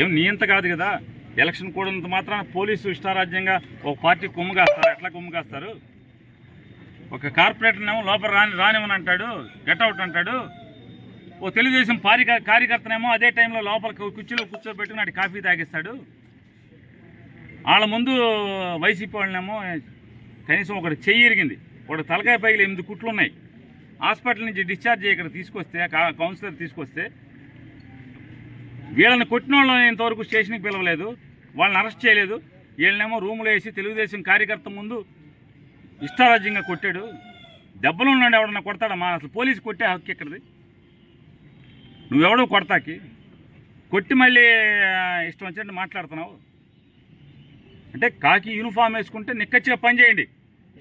ఏం నియంత కాదు కదా. ఎలక్షన్ కూడినంత మాత్రాన పోలీసు ఇష్టారాజ్యంగా ఒక పార్టీ కొమ్ము కాస్తారు. ఎట్లా కొమ్ము కాస్తారు? ఒక కార్పొరేటర్నేమో లోపల రాని రానివని అంటాడు. గెట్అవుట్ అంటాడు. ఓ తెలుగుదేశం పారి కార్యకర్తనేమో అదే టైంలో లోపల కుర్చీలో కూర్చోబెట్టుకుని నాటి కాఫీ తాగిస్తాడు. వాళ్ళ ముందు వైసీపీ వాళ్ళనేమో కనీసం ఒకటి చెయ్యి ఇరిగింది. ఒకటి తలకాయ పైలు ఎనిమిది కుట్లు ఉన్నాయి హాస్పిటల్ నుంచి డిశ్చార్జ్ అయ్యి ఇక్కడ తీసుకొస్తే కౌన్సిలర్ తీసుకొస్తే వీళ్ళని కొట్టిన వాళ్ళని ఇంతవరకు స్టేషన్కి పిలవలేదు. వాళ్ళని అరెస్ట్ చేయలేదు. వీళ్ళనేమో రూములో వేసి తెలుగుదేశం కార్యకర్త ముందు ఇష్టారాజ్యంగా కొట్టాడు. దెబ్బలు ఉన్నాడు ఎవడన్నా కొడతాడమ్మా అసలు పోలీసు కొట్టే హక్కు ఎక్కడిది? నువ్వెవడో కొడతాకి. కొట్టి మళ్ళీ ఇష్టం వచ్చినట్టు మాట్లాడుతున్నావు. అంటే కాకి యూనిఫామ్ వేసుకుంటే నిక్కచ్చిగా పని చేయండి.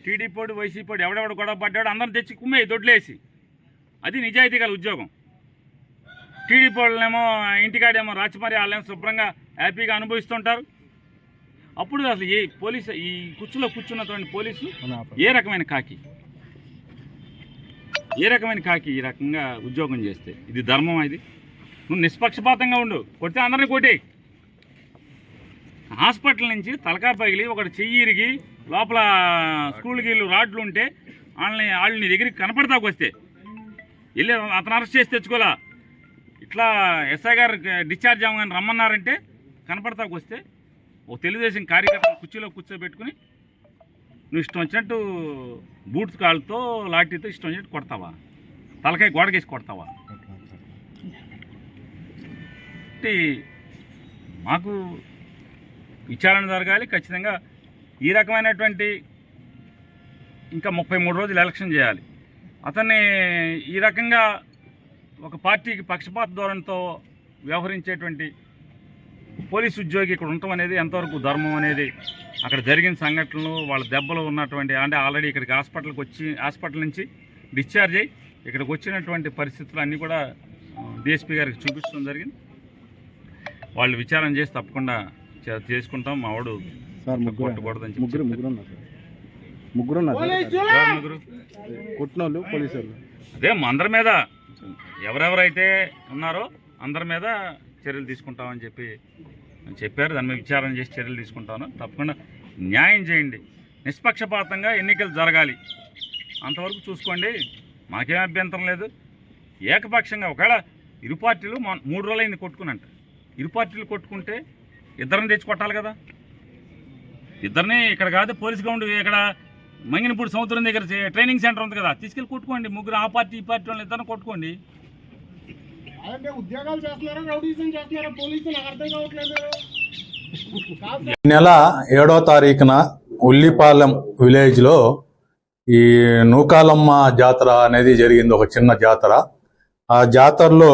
టీడీపీ వైసీపీ ఎవడెవడు గొడవ పడ్డాడు అందరం తెచ్చి కుమ్మే దొడ్లేసి. అది నిజాయితీ గల ఉద్యోగం. టీడీపీ వాళ్ళేమో ఇంటికాడేమో రాచమరి వాళ్ళేమో శుభ్రంగా హ్యాపీగా అనుభవిస్తుంటారు. అప్పుడు అసలు ఏ పోలీసు ఈ కుర్చీలో కూర్చున్నటువంటి పోలీసు ఏ రకమైన కాకి? ఏ రకమైన కాకి ఈ రకంగా ఉద్యోగం చేస్తే? ఇది ధర్మం ఇది? నువ్వు నిష్పక్షపాతంగా ఉండు. కొడితే అందరిని కొట్టే హాస్పిటల్ నుంచి తలకాయ పగిలి ఒకటి చెయ్యి ఇరిగి లోపల స్కూల్కి వీళ్ళు రాడ్లు ఉంటే వాళ్ళని వాళ్ళు నీ దగ్గరికి కనపడతాకు వస్తే. వెళ్ళి అతను అరెస్ట్ చేసి తెచ్చుకోలా ఇట్లా ఎస్ఐ గారు డిశ్చార్జ్ అవ్వగానే రమ్మన్నారంటే కనపడతాకు వస్తే ఓ తెలుగుదేశం కార్యకర్త కుర్చీలో కూర్చోబెట్టుకుని నువ్వు ఇష్టం వచ్చినట్టు బూట్స్ కాళ్ళతో లాఠీతో ఇష్టం వచ్చినట్టు కొడతావా? తలకాయ గోడకేసి కొడతావా? అంటే మాకు విచారణ జరగాలి ఖచ్చితంగా ఈ రకమైనటువంటి ఇంకా ముప్పై మూడు రోజులు ఎలక్షన్ చేయాలి. అతన్ని ఈ రకంగా ఒక పార్టీకి పక్షపాత ధోరణితో వ్యవహరించేటువంటి పోలీసు ఉద్యోగి ఇక్కడ ఉండటం అనేది ఎంతవరకు ధర్మం అనేది అక్కడ జరిగిన సంఘటనలు వాళ్ళ దెబ్బలు ఉన్నటువంటి అంటే ఆల్రెడీ ఇక్కడికి హాస్పిటల్కి వచ్చి హాస్పిటల్ నుంచి డిశ్చార్జ్ అయ్యి ఇక్కడికి వచ్చినటువంటి పరిస్థితులు అన్నీ కూడా డిఎస్పీ గారికి చూపించడం జరిగింది. వాళ్ళు విచారణ చేసి తప్పకుండా చే- చేసుకుంటాం. మా వాడు సార్ ముగ్గురు కొట్టకూడదని చెప్పి ముగ్గురు ముగ్గురు ఉన్నారు సార్. ముగ్గురు ఉన్నారు ఎవరు ముగ్గురు? కొట్టిన వాళ్ళు పోలీసు అదే మా అందరి మీద ఎవరెవరైతే ఉన్నారో అందరి మీద చర్యలు తీసుకుంటామని చెప్పి చెప్పారు. దాని మీద విచారణ చేసి చర్యలు తీసుకుంటాను. తప్పకుండా న్యాయం చేయండి. నిష్పక్షపాతంగా ఎన్నికలు జరగాలి. అంతవరకు చూసుకోండి. మాకేం అభ్యంతరం లేదు. ఏకపక్షంగా ఒకవేళ ఇరు పార్టీలు మూడు రోజులైంది కొట్టుకునంట ఇరు పార్టీలు కొట్టుకుంటే ఇద్దరిని తెచ్చి కొట్టాలి కదా. ఇద్దరిని ఇక్కడ కాదు పోలీస్ గ్రౌండ్ ఇక్కడ మంగినపూడి సముద్రం దగ్గర ట్రైనింగ్ సెంటర్ ఉంది కదా. తీసుకెళ్ళి కొట్టుకోండి. ముగ్గురు ఆ పార్టీ ఈ పార్టీ వాళ్ళని ఇద్దరిని కొట్టుకోండి. అంటే ఉద్యోగాలు చేస్తున్నారా? రౌడీజం చేస్తున్నారా? పోలీసులు నాకు అర్థం కావట్లేదు ఈ నెల ఏడో తారీఖున ఉల్లిపాలెం విలేజ్లో ఈ నూకాలమ్మ జాతర అనేది జరిగింది ఒక చిన్న జాతర. ఆ జాతరలో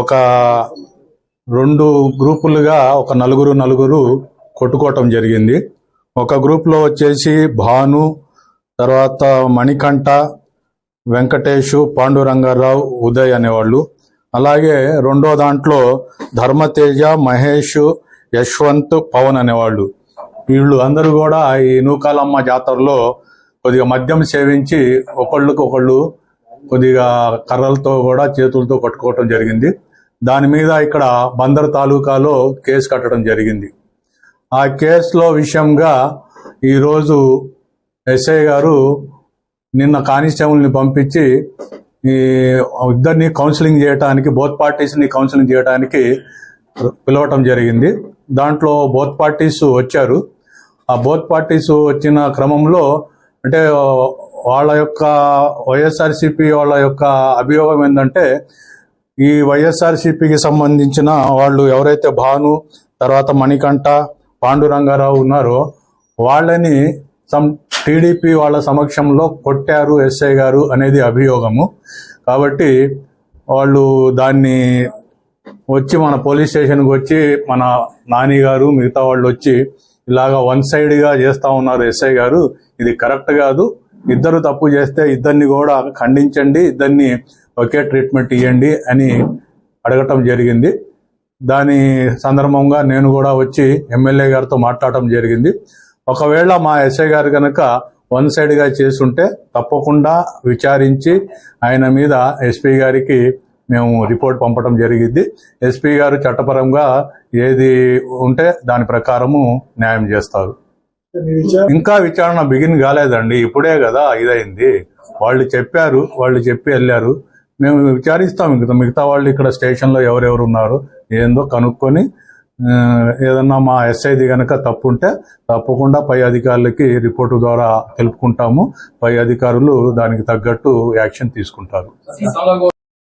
ఒక రెండు గ్రూపులుగా ఒక నలుగురు నలుగురు కొట్టుకోవటం జరిగింది. ఒక గ్రూప్లో వచ్చేసి భాను తర్వాత మణికంఠ వెంకటేషు పాండురంగారావు ఉదయ్ అనేవాళ్ళు. అలాగే రెండో దాంట్లో ధర్మతేజ మహేష్ యశ్వంత్ పవన్ అనేవాళ్ళు. వీళ్ళు అందరూ కూడా ఈ నూకాలమ్మ జాతరలో కొద్దిగా మద్యం సేవించి ఒకళ్ళకి ఒకళ్ళు కొద్దిగా కర్రలతో కూడా చేతులతో కొట్టుకోవటం జరిగింది. దాని మీద ఇక్కడ బందర్ తాలూకాలో కేసు కట్టడం జరిగింది. ఆ కేసులో విషయంగా ఈరోజు ఎస్ఐ గారు నిన్న కానిస్టేబుల్ని పంపించి ఈ ఇద్దరిని కౌన్సిలింగ్ చేయడానికి బోత్ పార్టీస్ని కౌన్సిలింగ్ చేయడానికి పిలవటం జరిగింది. దాంట్లో బోత్ పార్టీస్ వచ్చారు. ఆ బోత్ పార్టీస్ వచ్చిన క్రమంలో అంటే వాళ్ళ యొక్క వైఎస్ఆర్సిపి వాళ్ళ యొక్క అభియోగం ఏంటంటే ఈ వైఎస్ఆర్సిపికి సంబంధించిన వాళ్ళు ఎవరైతే భాను తర్వాత మణికంఠ పాండురంగారావు ఉన్నారో వాళ్ళని సం టీడీపీ వాళ్ళ సమక్షంలో కొట్టారు ఎస్ఐ గారు అనేది అభియోగము. కాబట్టి వాళ్ళు దాన్ని వచ్చి మన పోలీస్ స్టేషన్కి వచ్చి మన నాని గారు మిగతా వాళ్ళు వచ్చి ఇలాగా వన్ సైడ్గా చేస్తూ ఉన్నారు ఎస్ఐ గారు. ఇది కరెక్ట్ కాదు. ఇద్దరు తప్పు చేస్తే ఇద్దరిని కూడా ఖండించండి ఇద్దరిని ఒకే ట్రీట్మెంట్ ఇవ్వండి అని అడగటం జరిగింది. దాని సందర్భంగా నేను కూడా వచ్చి ఎమ్మెల్యే గారితో మాట్లాడటం జరిగింది. ఒకవేళ మా ఎస్ఐ గారు కనుక వన్ సైడ్గా చేసుంటే తప్పకుండా విచారించి ఆయన మీద ఎస్పీ గారికి మేము రిపోర్ట్ పంపడం జరిగింది. ఎస్పీ గారు చట్టపరంగా ఏది ఉంటే దాని ప్రకారము న్యాయం చేస్తారు. ఇంకా విచారణ బిగిన్ కాలేదండి. ఇప్పుడే కదా ఇదైంది. వాళ్ళు చెప్పారు వాళ్ళు చెప్పి వెళ్ళారు. మేము విచారిస్తాం. మిగతా మిగతా వాళ్ళు ఇక్కడ స్టేషన్లో ఎవరెవరు ఉన్నారు ఏందో కనుక్కొని ఏదన్నా మా ఎస్ఐది కనుక తప్పు ఉంటే తప్పకుండా పై అధికారులకి రిపోర్టు ద్వారా తెలుపుకుంటాము. పై అధికారులు దానికి తగ్గట్టు యాక్షన్ తీసుకుంటారు.